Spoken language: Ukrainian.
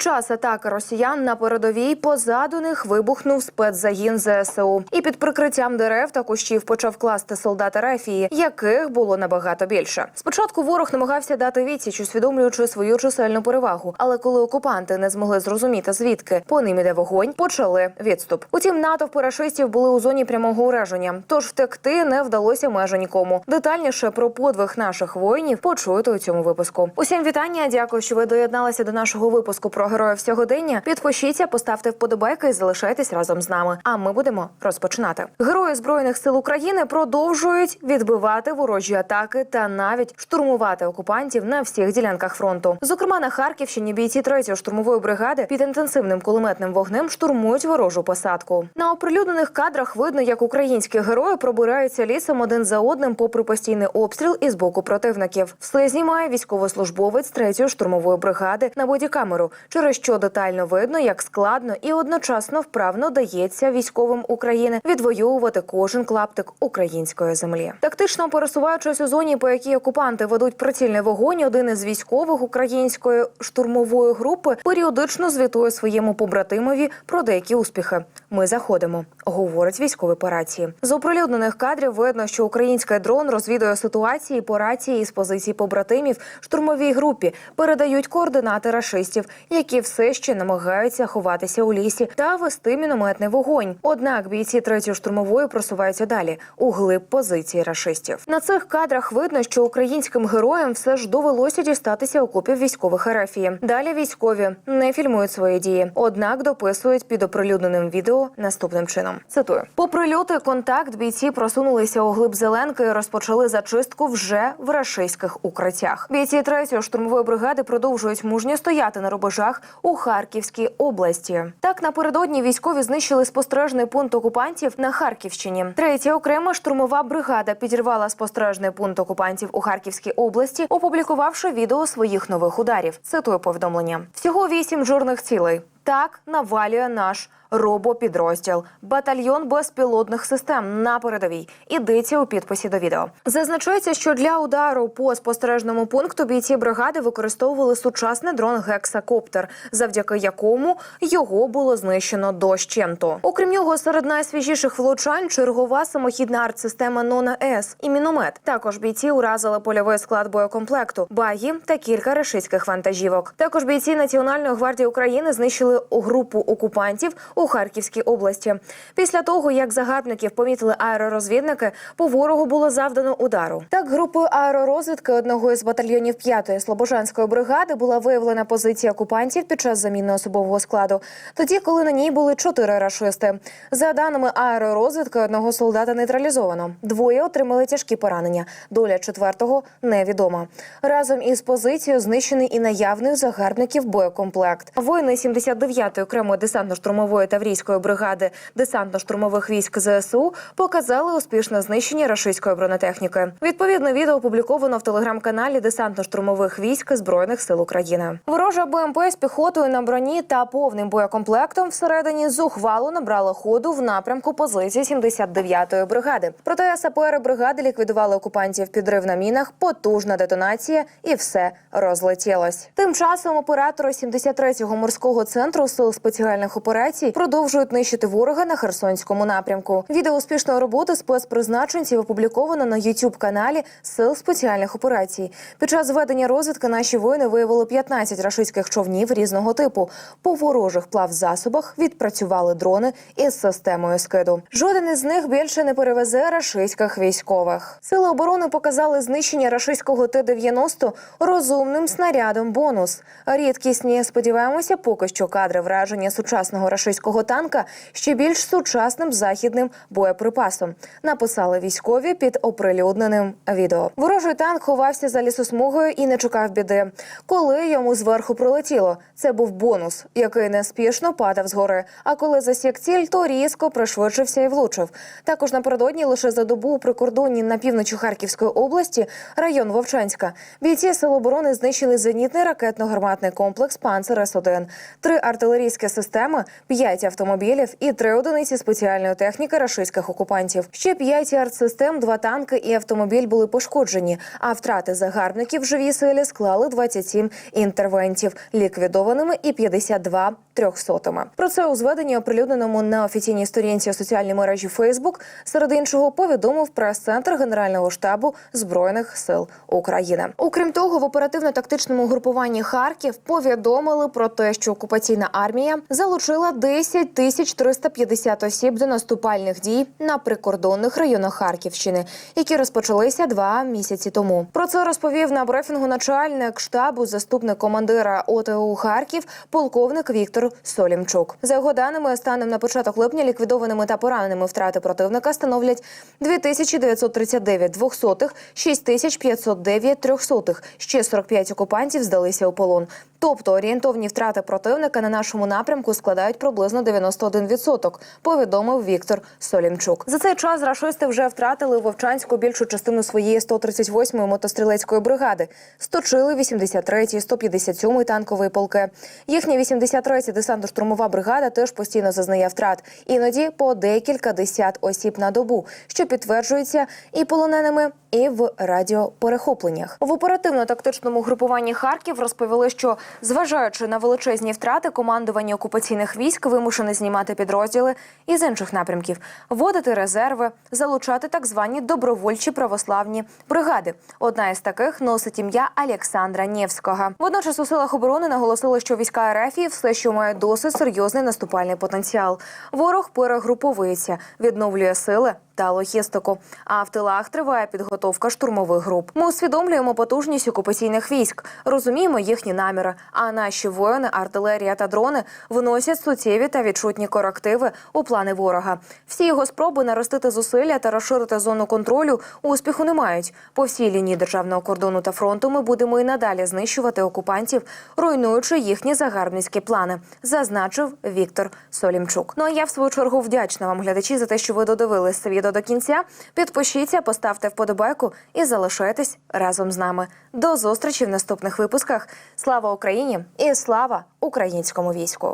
Час атаки росіян на передовій позаду них вибухнув спецзагін ЗСУ. І під прикриттям дерев та кущів почав класти солдат Рефії, яких було набагато більше. Спочатку ворог намагався дати відсіч, усвідомлюючи свою чисельну перевагу. Але коли окупанти не змогли зрозуміти, звідки по ним іде вогонь, почали відступ. Утім, натовпи рашистів були у зоні прямого ураження, тож втекти не вдалося майже нікому. Детальніше про подвиг наших воїнів почуєте у цьому випуску. Усім вітання. Дякую, що ви доєдналися до нашого випуску про героїв сьогодення. Підпишіться, поставте вподобайки і залишайтесь разом з нами. А ми будемо розпочинати. Герої збройних сил України продовжують відбивати ворожі атаки та навіть штурмувати окупантів на всіх ділянках фронту. Зокрема, на Харківщині бійці 3-ї штурмової бригади під інтенсивним кулеметним вогнем штурмують ворожу посадку. На оприлюднених кадрах видно, як українські герої пробираються лісом один за одним, попри постійний обстріл із боку противників. Все знімає військовослужбовець 3-ї штурмової бригади на бодікамеру, через що детально видно, як складно і одночасно вправно дається військовим України відвоювати кожен клаптик української землі. Тактично пересуваючись у зоні, по якій окупанти ведуть прицільний вогонь, один із військових української штурмової групи періодично звітує своєму побратимові про деякі успіхи. Ми заходимо, говорить військовий по рації. З оприлюднених кадрів видно, що український дрон розвідує ситуації по рації із позицій побратимів штурмовій групі, передають координати рашистів, які все ще намагаються ховатися у лісі та вести мінометний вогонь. Однак бійці третьої штурмової просуваються далі у глиб позиції рашистів. На цих кадрах видно, що українським героям все ж довелося дістатися окопів військових Ерефії. Далі військові не фільмують свої дії, однак дописують під оприлюдненим відео наступним чином. Цитую: попри лютий контакт, бійці просунулися у глиб Зеленки і розпочали зачистку вже в рашистських укриттях. Бійці третьої штурмової бригади продовжують мужньо стояти на рубежах у Харківській області. Так напередодні військові знищили спостережний пункт окупантів на Харківщині. Третя окрема штурмова бригада підірвала спостережний пункт окупантів у Харківській області, опублікувавши відео своїх нових ударів. Цитую повідомлення: всього вісім жорних цілей. Так навалює наш робопідрозділ, батальйон безпілотних систем на передовій. Ідеться у підписі до відео. Зазначається, що для удару по спостережному пункту бійці бригади використовували сучасний дрон гексакоптер, завдяки якому його було знищено дощенту. Окрім нього, серед найсвіжіших влучань чергова самохідна артсистема Нона С і міномет. Також бійці уразили польовий склад боєкомплекту, багі та кілька рашистських вантажівок. Також бійці Національної гвардії України знищили групу окупантів у Харківській області. Після того, як загарбників помітили аеророзвідники, по ворогу було завдано удару. Так, групою аеророзвідки одного із батальйонів 5-ї Слобожанської бригади була виявлена позиція окупантів під час заміни особового складу. Тоді, коли на ній були чотири рашисти. За даними аеророзвідки, одного солдата нейтралізовано. Двоє отримали тяжкі поранення. Доля четвертого невідома. Разом із позицією знищений і наявний у загарбників боєкомплект. Воїни 79-ї окремої десантно-штурмової таврійської бригади десантно-штурмових військ ЗСУ показали успішне знищення рашистської бронетехніки. Відповідне відео опубліковано в телеграм-каналі десантно-штурмових військ збройних сил України. Ворожа БМП з піхотою на броні та повним боєкомплектом всередині зухвало набрала ходу в напрямку позиції 79-ї бригади. Проте сапери бригади ліквідували окупантів підрив на мінах, потужна детонація, і все розлетілось. Тим часом оператори 73-го морського центру сил спеціальних операцій продовжують нищити ворога на Херсонському напрямку. Відео успішної роботи спецпризначенців опубліковано на youtube каналі Сил спеціальних операцій. Під час ведення розвідки наші воїни виявили 15 рашистських човнів різного типу. По ворожих плавзасобах відпрацювали дрони із системою скиду. Жоден із них більше не перевезе рашистських військових. Сили оборони показали знищення рашистського Т-90 розумним снарядом бонус. Рідкісні, сподіваємося, поки що кадри враження сучасного рашистського танка ще більш сучасним західним боєприпасом. Написали військові під оприлюдненим відео. Ворожий танк ховався за лісосмугою і не чекав біди. Коли йому зверху прилетіло, це був бонус, який неспішно падав згори. А коли засік ціль, то різко пришвидшився і влучив. Також напередодні лише за добу у прикордонні на півночі Харківської області, район Вовчанська, бійці сил оборони знищили зенітний ракетно-гарматний комплекс Панцер С-1, три артилерійські системи, п'ять автомобілів і три одиниці спеціальної техніки рашистських окупантів. Ще п'ять артсистем, два танки і автомобіль були пошкоджені. А втрати загарбників в живій силі склали 27 інтервентів, ліквідованими і 52 трьохсотими. Про це у зведенні, оприлюдненому на офіційній сторінці соціальної мережі Фейсбук, серед іншого повідомив прес-центр Генерального штабу збройних сил України. Окрім того, в оперативно-тактичному групуванні Харків повідомили про те, що окупаційна армія залучила 10 тисяч 350 осіб до наступальних дій на прикордонних районах Харківщини, які розпочалися два місяці тому. Про це розповів на брифінгу начальник штабу, заступник командира ОТУ Харків, полковник Віктор Солімчук. За його даними, станом на початок липня ліквідованими та пораненими втрати противника становлять 2939 двохсотих, 6509 трьохсотих. Ще 45 окупантів здалися у полон. Тобто орієнтовні втрати противника на нашому напрямку складають приблизно 91%, повідомив Віктор Солімчук. За цей час рашисти вже втратили у Вовчанську більшу частину своєї 138-ї мотострілецької бригади, сточили 83-й, 157-й танкової полки. Їхня 83-я десантно-штурмова бригада теж постійно зазнає втрат, іноді по декілька десят осіб на добу, що підтверджується і полоненими, і в радіоперехопленнях. В оперативно-тактичному групуванні Харків розповіли, що зважаючи на величезні втрати, командування окупаційних військ вимушене знімати підрозділи із інших напрямків, вводити резерви, залучати так звані добровольчі православні бригади. Одна із таких носить ім'я Олександра Нєвського. Водночас у силах оборони наголосили, що війська РФ все, що мають досить серйозний наступальний потенціал. Ворог перегруповується, відновлює сили та логістику. А в тилах триває підготовка штурмових груп. Ми усвідомлюємо потужність окупаційних військ, розуміємо їхні наміри. А наші воїни, артилерія та дрони вносять суттєві та відчутні корективи у плани ворога. Всі його спроби наростити зусилля та розширити зону контролю успіху не мають. По всій лінії державного кордону та фронту ми будемо і надалі знищувати окупантів, руйнуючи їхні загарбницькі плани, зазначив Віктор Солімчук. Ну а я в свою чергу вдячна вам, глядачі, за те, що ви додивились це відео до кінця. Підпишіться, поставте вподобайку і залишайтесь разом з нами. До зустрічі в наступних випусках. Слава Україні і слава українському війську!